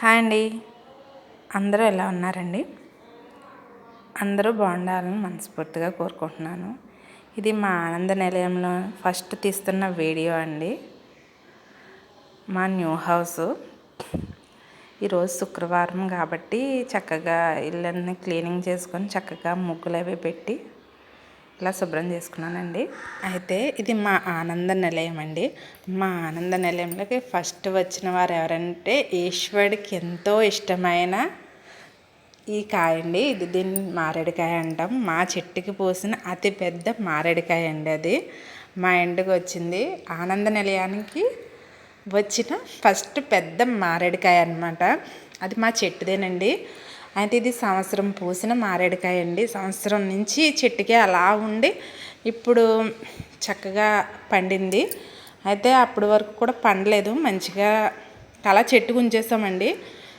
Hi అండి. అందరూ ఎలా ఉన్నారండి? అందరూ బాగుండాలని మనస్ఫూర్తిగా కోరుకుంటున్నాను. ఇది మా ఆనంద నిలయంలో ఫస్ట్ తీస్తున్న వీడియో అండి. మా న్యూ హౌస్. ఈరోజు శుక్రవారం కాబట్టి చక్కగా ఇల్లన్నీ క్లీనింగ్ చేసుకొని చక్కగా ముగ్గులు అవి పెట్టి ఇలా శుభ్రం చేసుకున్నానండి. అయితే ఇది మా ఆనంద నిలయం అండి. మా ఆనంద నిలయంలోకి ఫస్ట్ వచ్చిన వారు ఎవరంటే ఈశ్వరుడికి ఎంతో ఇష్టమైన ఈ కాయ అండి. ఇది దీన్ని మారేడుకాయ అంటాం. మా చెట్టుకి పోసిన అతి పెద్ద మారేడుకాయ అండి అది. మా ఇంటికి వచ్చింది. ఆనంద నిలయానికి వచ్చిన ఫస్ట్ పెద్ద మారేడుకాయ అనమాట అది మా చెట్టుదేనండి. అయితే ఇది సంవత్సరం పూసిన మారేడుకాయ అండి సంవత్సరం నుంచి చెట్టుకి అలా ఉండి ఇప్పుడు చక్కగా పండింది. అయితే అప్పటి వరకు కూడా పండలేదు. మంచిగా అలా చెట్టుకు ఉంచేస్తామండి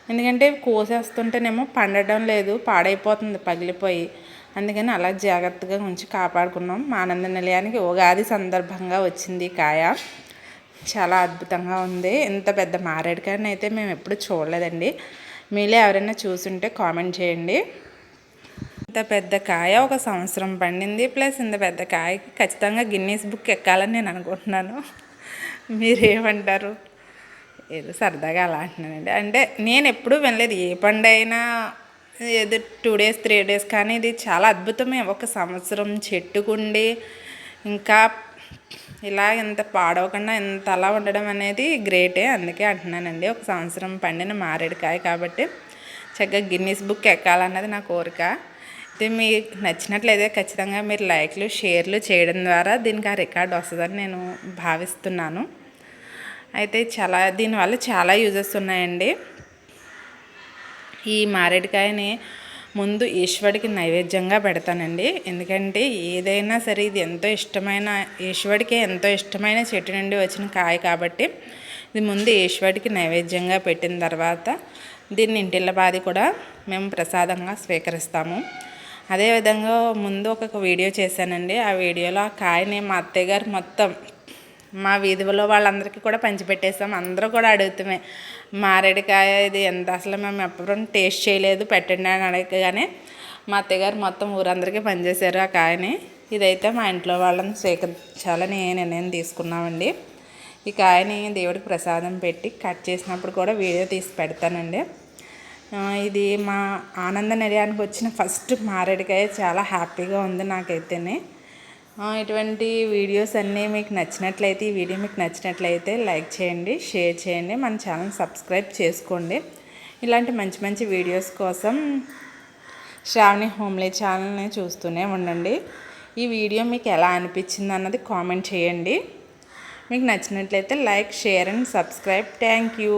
ఎందుకంటే కోసేస్తుంటేనేమో పండడం లేదు పాడైపోతుంది పగిలిపోయి. అందుకని అలా జాగ్రత్తగా ఉంచి కాపాడుకున్నాం. ఆనంద నిలయానికి ఉగాది సందర్భంగా వచ్చింది కాయ. చాలా అద్భుతంగా ఉంది. ఇంత పెద్ద మారేడుకాయని అయితే మేము ఎప్పుడు చూడలేదండి. మీలో ఎవరైనా చూసుంటే కామెంట్ చేయండి. ఇంత పెద్ద కాయ ఒక సంవత్సరం పండింది ప్లస్ ఇంత పెద్ద కాయకి ఖచ్చితంగా గిన్నీస్ బుక్ ఎక్కాలని నేను అనుకుంటున్నాను. మీరేమంటారు? ఏదో సరదాగా అలా అంటున్నానండి. అంటే నేను ఎప్పుడూ వినలేదు ఏ పండు అయినా ఏదో టూ డేస్ త్రీ డేస్ కానీ ఇది చాలా అద్భుతమే. ఒక సంవత్సరం చెట్టుకుండి ఇంకా ఇలా ఇంత పాడవకుండా ఇంత అలా ఉండడం అనేది గ్రేటే. అందుకే అంటున్నానండి ఒక సంవత్సరం పండిన మారేడుకాయ కాబట్టి చక్కగా గిన్నీస్ బుక్ ఎక్కాలన్నది నా కోరిక. అయితే మీకు నచ్చినట్లయితే ఖచ్చితంగా మీరు లైక్లు షేర్లు చేయడం ద్వారా దీనికి ఆ రికార్డ్ వస్తుందని నేను భావిస్తున్నాను. అయితే చాలా దీనివల్ల చాలా యూజెస్ ఉన్నాయండి. ఈ మారేడుకాయని ముందు ఈశ్వడికి నైవేద్యంగా పెడతానండి. ఎందుకంటే ఏదైనా సరే ఇది ఎంతో ఇష్టమైన ఈశ్వడికి ఎంతో ఇష్టమైన చెట్టు నుండి వచ్చిన కాయ కాబట్టి ఇది ముందు ఈశ్వడికి నైవేద్యంగా పెట్టిన తర్వాత దీన్ని ఇంటిల్ల బాది కూడా మేము ప్రసాదంగా స్వీకరిస్తాము. అదేవిధంగా ముందు ఒక వీడియో చేశానండి. ఆ వీడియోలో ఆ కాయని మా అత్తయ్య గారు మొత్తం మా వీధిలో వాళ్ళందరికీ కూడా పంచిపెట్టేసాం. అందరూ కూడా అడుగుతామే మారేడుకాయ ఇది ఎంత? అసలు మేము ఎప్పుడూ టేస్ట్ చేయలేదు పెట్టండి అని అడగగానే మా అత్తగారు మొత్తం ఊరందరికీ పనిచేశారు ఆ కాయని. ఇదైతే మా ఇంట్లో వాళ్ళని స్వీకరించాలని నిర్ణయం తీసుకున్నామండి. ఈ కాయని దేవుడికి ప్రసాదం పెట్టి కట్ చేసినప్పుడు కూడా వీడియో తీసి పెడతానండి. ఇది మా ఆనంద నిలయానికి వచ్చిన ఫస్ట్ మారేడుకాయ. చాలా హ్యాపీగా ఉంది నాకైతేనే. ఇటువంటి వీడియోస్ అన్నీ మీకు నచ్చినట్లయితే ఈ వీడియో మీకు నచ్చినట్లయితే లైక్ చేయండి షేర్ చేయండి మన ఛానల్ సబ్స్క్రైబ్ చేసుకోండి. ఇలాంటి మంచి మంచి వీడియోస్ కోసం శ్రావణి హోమ్లీ ఛానల్ని చూస్తూనే ఉండండి. ఈ వీడియో మీకు ఎలా అనిపించింది అన్నది కామెంట్ చేయండి. మీకు నచ్చినట్లయితే like share and subscribe. Thank you.